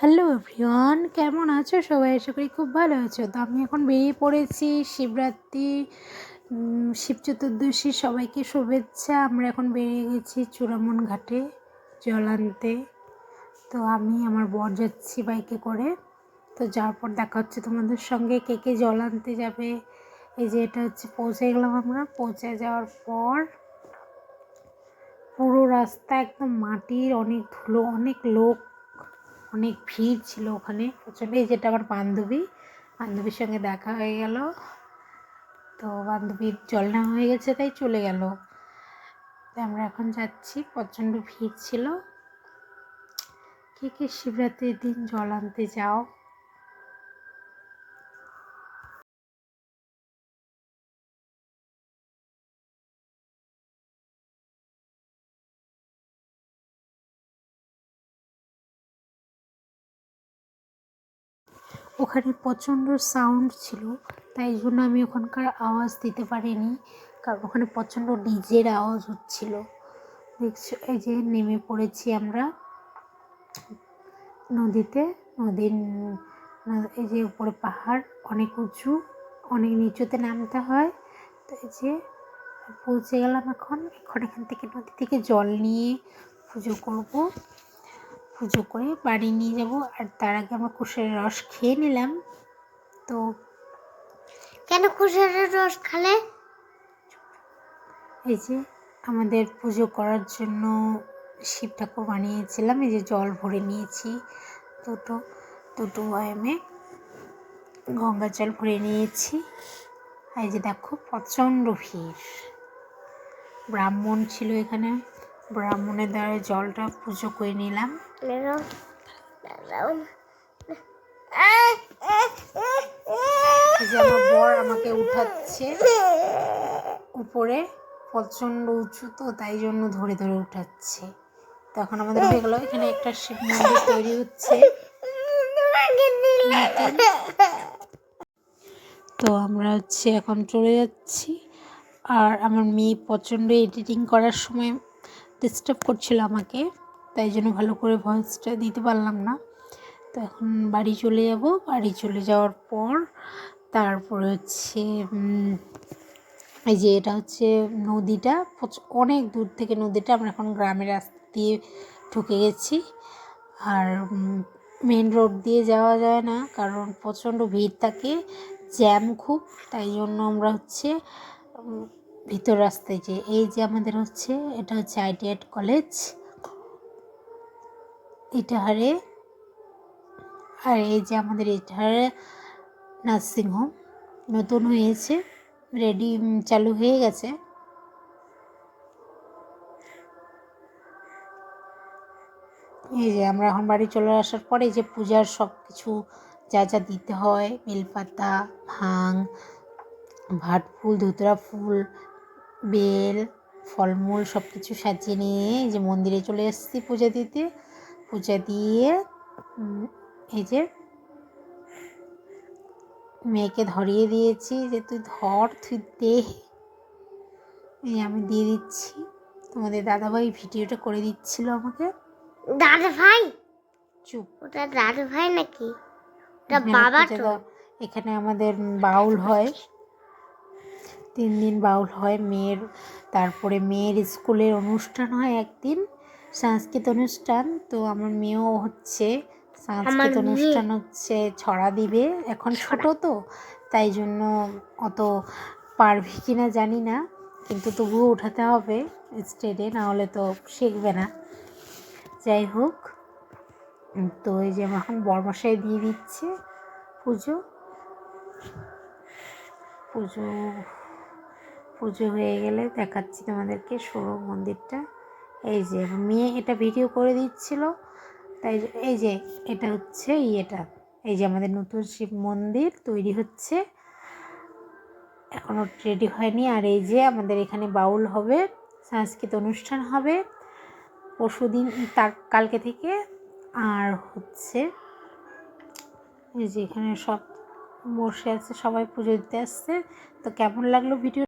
Hello everyone, কেমন আছো? সবাই আশা করি খুব ভালো আছো। তো আমি এখন বেরিয়ে পড়েছি শিবরাত্রি শিব চতুর্দশী সবাইকে শুভেচ্ছা। আমরা এখন বেরিয়ে গেছি চূড়ামন ঘাটে, জল আনতে। তো আমি আমার বর যাচ্ছি বাইকে করে। তো যাওয়ার পর দেখা হচ্ছে তোমাদের সঙ্গে কে কে জল আনতে যাবে। এই যে এটা হচ্ছে পৌঁছে গেলাম আমরা। পৌঁছে যাওয়ার পর পুরো রাস্তা একদম মাটির, অনেক ধুলো, অনেক লোক অনেক ভিড় ছিল ওখানে। প্রচণ্ড এই যেটা আমার বান্ধবী, বান্ধবীর সঙ্গে দেখা হয়ে গেল। তো বান্ধবীর জল নেওয়া হয়ে গেছে, তাই চলে গেল। আমরা এখন যাচ্ছি, প্রচণ্ড ভিড় ছিল। কে কে শিবরাত্রির দিন জল আনতে যাও? ওখানে প্রচণ্ড সাউন্ড ছিল, তাই জন্য আমি ওখানকার আওয়াজ দিতে পারিনি, কারণ ওখানে প্রচণ্ড ডিজের আওয়াজ হচ্ছিল। দেখছ, এই যে নেমে পড়েছি আমরা, নদীতে, নদীর, এই যে উপরে পাহাড়, অনেক উঁচু, অনেক নিচুতে নামতে হয়, তো এই যে পৌঁছে গেলাম এখন এখন এখান থেকে নদী থেকে জল নিয়ে পুজো করব। পুজো করে বাড়ি নিয়ে যাব। আর তার আগে আমরা কুশের রস খেয়ে নিলাম। তো কেন কুসুরের রস খালে? এই যে আমাদের পুজো করার জন্য শিব ঠাকুর বানিয়েছিলাম। এই যে জল ভরে নিয়েছি দুটো দুটো আয়ামে গঙ্গা জল ভরে নিয়েছি। আর এই যে দেখো প্রচণ্ড ভিড়। ব্রাহ্মণ ছিল এখানে। ব্রাহ্মণের দ্বারা জলটা পুজো করে নিলাম। যে আমার বর আমাকে উঠাচ্ছে। উপরে প্রচণ্ড উঁচু তো তাই জন্য ধরে ধরে উঠাচ্ছে। তখন আমাদের হয়ে গেল এখানে একটা শিব মন্দির তৈরি হচ্ছে। তো আমরা হচ্ছে এখন চলে যাচ্ছি। আর আমার মেয়ে প্রচণ্ড এডিটিং করার সময় ডিস্টার্ব করছিল আমাকে, তাই জন্য ভালো করে ভয়েসটা দিতে পারলাম না। তো এখন বাড়ি চলে যাব। বাড়ি চলে যাওয়ার পর তারপরে হচ্ছে এই যে এটা হচ্ছে নদীটা অনেক দূর থেকে নদীটা আমরা এখন গ্রামের রাস্তা দিয়ে ঢুকে গেছি। আর মেন রোড দিয়ে যাওয়া যায় না, কারণ প্রচণ্ড ভিড় থাকে জ্যাম খুব, তাই জন্য আমরা হচ্ছে ভিতর রাস্তায় যে এই যে আমাদের হচ্ছে, এটা হচ্ছে আইটিআইট কলেজ। ইটাহারে, আর এই যে আমাদের ইটাহারে নার্সিংহোম নতুন হয়েছে, রেডি চালু হয়ে গেছে। এই যে আমরা এখন বাড়ি চলে আসার পরে যে পূজার সব কিছু যা যা দিতে হয়, বেলপাতা, ভাং, ভাট ফুল, ধুতরা ফুল বেল ফলমূল সব কিছু সাজিয়ে নিয়ে যে মন্দিরে চলে এসেছি পূজা দিতে। পূজা দিয়ে এই যে মেয়েকে ধরিয়ে দিয়েছি যে তুই ধর তুই দে। এই আমি দিয়ে দিচ্ছি। তোমাদের দাদাভাই ভিডিওটা করে দিচ্ছিল আমাকে। দাদা ভাই চুপ। ওটা দাদা ভাই নাকি? ওটা বাবা তো? এখানে আমাদের বাউল হয়। তিন দিন বাউল হয় মেয়ের তারপরে মেয়ের স্কুলের অনুষ্ঠান হয় একদিন সাংস্কৃতিক অনুষ্ঠান। তো আমার মেয়েও হচ্ছে সাংস্কৃতিক মেয়ে- অনুষ্ঠান হচ্ছে ছড়া দিবে এখন ছোট তো তাই জন্য অত পারবে কি না জানি না কিন্তু তবুও উঠাতে হবে স্টেজে না হলে তো শিখবে না। যাই হোক তো এই যে আমার এখন বরমশাই দিয়ে দিচ্ছে পুজো। পুজো পুজো হয়ে গেলে দেখাচ্ছি তোমাদেরকে সৌর মন্দিরটা। এই যে মেয়ে এটা ভিডিও করে দিচ্ছিল। তাই এই যে, এটা হচ্ছে ইয়েটা। এই যে আমাদের নতুন শিব মন্দির তৈরি হচ্ছে। এখনও রেডি হয়নি। আর এই যে আমাদের এখানে বাউল হবে, সাংস্কৃতিক অনুষ্ঠান হবে। পরশু দিন, তার কালকে থেকে। আর হচ্ছে, এই যে এখানে সব বসে আছে, সবাই পুজো দিতে আসছে। তো কেমন লাগল ভিডিও